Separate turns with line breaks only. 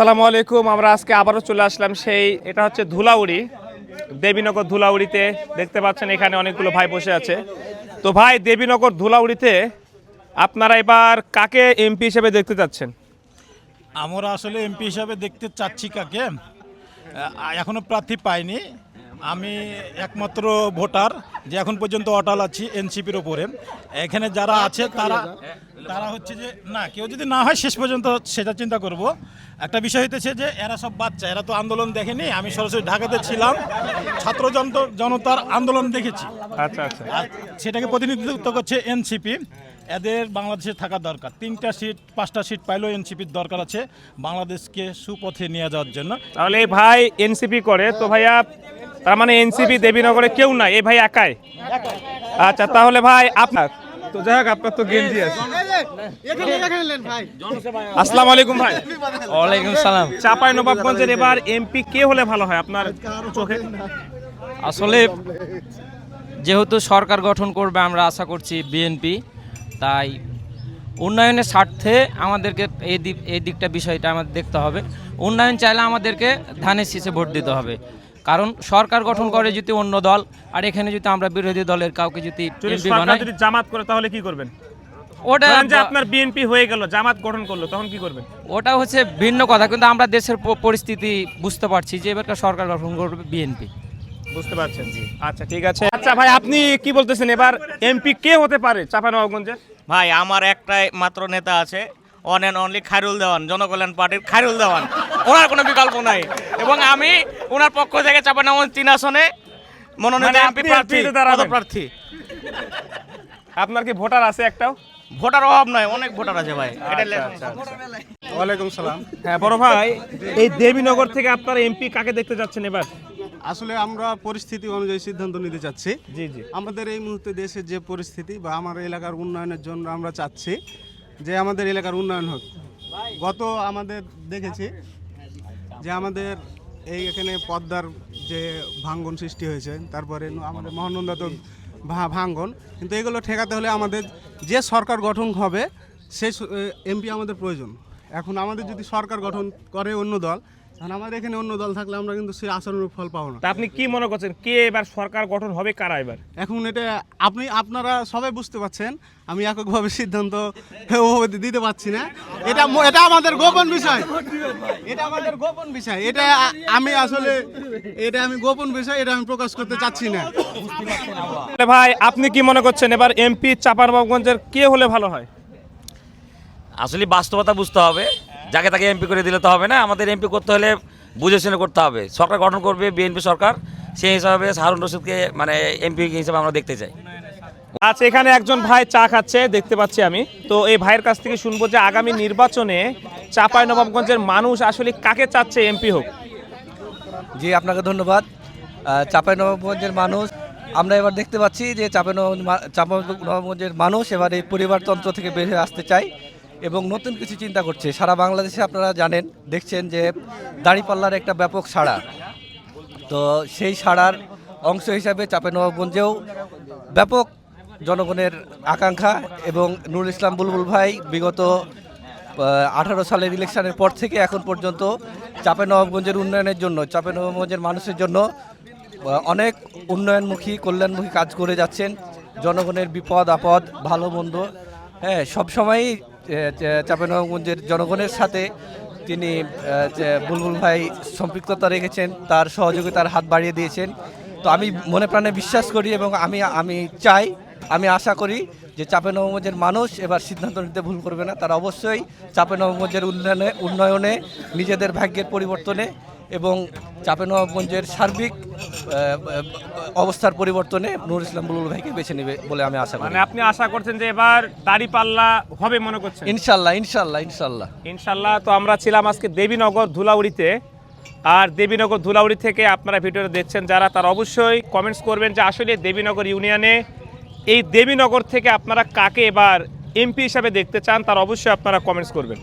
আসসালামু আলাইকুম আমরা আজকে আবারও চলে আসলাম সেই এটা হচ্ছে ধুলাউড়ি দেবীনগর ধুলাউড়িতে। দেখতে পাচ্ছেন এখানে অনেকগুলো ভাই বসে আছে। তো ভাই দেবীনগর ধুলাউড়িতে আপনারা এবার কাকে এমপি হিসেবে দেখতে চাচ্ছেন?
আমরা আসলে এমপি হিসাবে দেখতে চাচ্ছি কাকে। আহ, এখনও প্রার্থী পাইনি। আমি একমাত্র ভোটার যে এখন পর্যন্ত অটাল আছি এনসিপির ওপরে এখানে যারা আছে তারা তারা হচ্ছে যে না কেউ যদি না হয় শেষ পর্যন্ত সেটা চিন্তা করব। একটা বিষয় হইতেছে যে এরা সব বাচ্চা এরা তো আন্দোলন দেখেনি। আমি সরাসরি ঢাকাতে ছিলাম ছাত্র জন- জনতার আন্দোলন দেখেছি।
আচ্ছা আচ্ছা।
আর সেটাকে প্রতিনিধিত্ব করছে এনসিপি। এদের বাংলাদেশে থাকা দরকার। তিনটা সিট পাঁচটা সিট পাইলেও এনসিপির দরকার আছে বাংলাদেশকে সুপথে নিয়ে যাওয়ার জন্য।
তাহলে এই ভাই এনসিপি করে তো ভাইয়া তার মানে এনসিপি দেবীনগরে কেউ নাই? এই ভাই একাই? আচ্ছা তাহলে ভাই আপনার? তো যাই হোক আপনার তো গেঞ্জি আছে। আসসালামু আলাইকুম ভাই।
ওয়ালাইকুম সালাম।
চাপাই নবাবগঞ্জের এবার এমপি কে হলে ভালো হয়? আপনার চোখে।
আসলে যেহেতু সরকার গঠন করবে আমরা আশা করছি বিএনপি। তাই উন্নয়নের স্বার্থে আমাদেরকে এই দিক এই দিকটা বিষয়টা আমাদের দেখতে হবে। উন্নয়ন চাইলে আমাদেরকে ধানের শীষে ভোট দিতে হবে। কারণ সরকার গঠন করে যদি অন্য দল আর এখানে যদি আমরা বিরোধী দলের কাউকে যদি
যদি জামাত করে তাহলে কি করবেন?
ওটা
যে আপনার বিএনপি হয়ে গেল জামাত গঠন করল তখন কি করবেন?
ওটা হচ্ছে ভিন্ন কথা কিন্তু আমরা দেশের পরিস্থিতি বুঝতে পারছি যে এবারকার সরকার গঠন করবে বিএনপি।
বুঝতে পারছেন জি। আচ্ছা ঠিক আছে। আচ্ছা ভাই আপনি কি বলতেছেন? এবার এমপি কে হতে পারে চাপানবাবগঞ্জে?
ভাই আমার একটাই মাত্র নেতা আছে one and only Khairul Dewan Janakalyan পার্টির খায়রুল দেওয়ান ওনার কোনো বিকল্প নাই। এবং আমি ওনার পক্ষ থেকে চাপানগঞ্জ তিন আসনে। মনোনীত
মানে
এমপি প্রার্থী
MP তে
প্রার্থী
আপনার কি ভোটার আছে একটাও?
ভোটার অভাব নয় অনেক ভোটার আছে ভাই। এটা
আচ্ছা, আচ্ছা,
ওয়ালাইকুম সালাম।
হ্যাঁ বড় ভাই এই দেবীনগর থেকে আপনার এমপি কাকে দেখতে যাচ্ছেন এবার?
আসলে আমরা পরিস্থিতি অনুযায়ী সিদ্ধান্ত নিতে চাচ্ছি।
জি জি।
আমাদের এই মুহূর্তে দেশের যে পরিস্থিতি বা আমার এলাকার উন্নয়নের জন্য আমরা চাচ্ছি। যে আমাদের এলাকার উন্নয়ন হোক। গত আমাদের দেখেছি যে আমাদের এই এখানে পদ্মার যে ভাঙ্গন সৃষ্টি হয়েছে, তারপরে আমাদের মহানন্দা তো ভাঙ্গন। কিন্তু এগুলো ঠেকাতে হলে আমাদের যে সরকার গঠন হবে, সেই এমপি আমাদের প্রয়োজন। এখন আমাদের যদি সরকার গঠন করে অন্য দল তাহলে আমাদের এখানে অন্য দল থাকলে আমরা কিন্তু সেই আচরণের ফল পাবো না।
তা আপনি কি মনে করছেন কে এবার সরকার গঠন হবে কারা এবার?
এখন এটা আপনি আপনারা সবাই বুঝতে পারছেন আমি এককভাবে সিদ্ধান্ত ওভাবে দিতে পারছি না। এটা এটা আমাদের গোপন বিষয়। এটা আমাদের গোপন বিষয়। এটা আমি আসলে এটা আমি গোপন বিষয় এটা আমি প্রকাশ করতে চাচ্ছি না।
ভাই আপনি কি মনে করছেন এবার এমপি চাপানবাবগঞ্জের কে হলে ভালো হয়?
আসলে বাস্তবতা বুঝতে হবে। যাকে তাকে এমপি করে দিলে তো হবে না। আমাদের এমপি করতে হলে বুঝে শুনে করতে হবে। সরকার গঠন করবে বিএনপি সরকার সেই হিসাবে হারুন রশিদকে মানে এমপি হিসাবে আমরা দেখতে চাই।
আচ্ছা এখানে একজন ভাই চা খাচ্ছে দেখতে পাচ্ছি আমি। তো এই ভাইয়ের কাছ থেকে শুনব যে আগামী নির্বাচনে চাপাই নবাবগঞ্জের মানুষ আসলে কাকে চাচ্ছে এমপি হোক?
জি আপনাকে ধন্যবাদ। চাঁপাইনবাবগঞ্জের মানুষ আমরা এবার দেখতে পাচ্ছি যে চাঁপাইনবাবগঞ্জের মানুষ এবার এই পরিবারতন্ত্র থেকে বের হয়ে আসতে চায়। এবং নতুন কিছু চিন্তা করছে। সারা বাংলাদেশে আপনারা জানেন, দেখছেন যে দাঁড়িপাল্লার একটা ব্যাপক সাড়া। তো সেই সাড়ার অংশ হিসাবে চাঁপাইনবাবগঞ্জেও ব্যাপক জনগণের আকাঙ্ক্ষা এবং নুরুল ইসলাম বুলবুল ভাই বিগত আঠারো সালের ইলেকশনের পর থেকে এখন পর্যন্ত চাঁপাইনবাবগঞ্জের উন্নয়নের জন্য, চাঁপাইনবাবগঞ্জের মানুষের জন্য অনেক উন্নয়নমুখী, কল্যাণমুখী কাজ করে যাচ্ছেন। জনগণের বিপদ, আপদ, ভালো, মন্দ হ্যাঁ সবসময়ই আহ, চা- চাঁপাইনবাবগঞ্জের জনগণের সাথে তিনি বুলবুল ভাই সম্পৃক্ততা রেখেছেন তার সহযোগিতার হাত বাড়িয়ে দিয়েছেন। তো আমি মনে প্রাণে বিশ্বাস করি এবং আমি আমি চাই আমি আশা করি যে চাপে চাঁপাইনবাবগঞ্জের মানুষ এবার সিদ্ধান্ত নিতে ভুল করবে না। তারা অবশ্যই চাপে চাঁপাইনবাবগঞ্জের উন্নয়নে উন্নয়নে নিজেদের ভাগ্যের পরিবর্তনে এবং চাপে চাঁপাইনবাবগঞ্জের সার্বিক অবস্থার পরিবর্তনে নুর ইসলাম বুলুল ভাইকে বেছে নেবে বলে আমি আশা করি।
মানে আপনি আশা করছেন যে এবার দাড়ি পাল্লা হবে মনে করছেন?
ইনশাল্লাহ ইনশাল্লাহ ইনশাল্লাহ।
ইনশাল্লাহ তো আমরা ছিলাম আজকে দেবীনগর ধুলাউড়িতে। আর দেবীনগর ধুলাউড়ি থেকে আপনারা ভিডিওটা দেখছেন যারা তারা অবশ্যই কমেন্টস করবেন যে আসলে দেবীনগর ইউনিয়নে এই দেবীনগর থেকে আপনারা কাকে এবার এমপি হিসাবে দেখতে চান তার অবশ্যই আপনারা কমেন্টস করবেন।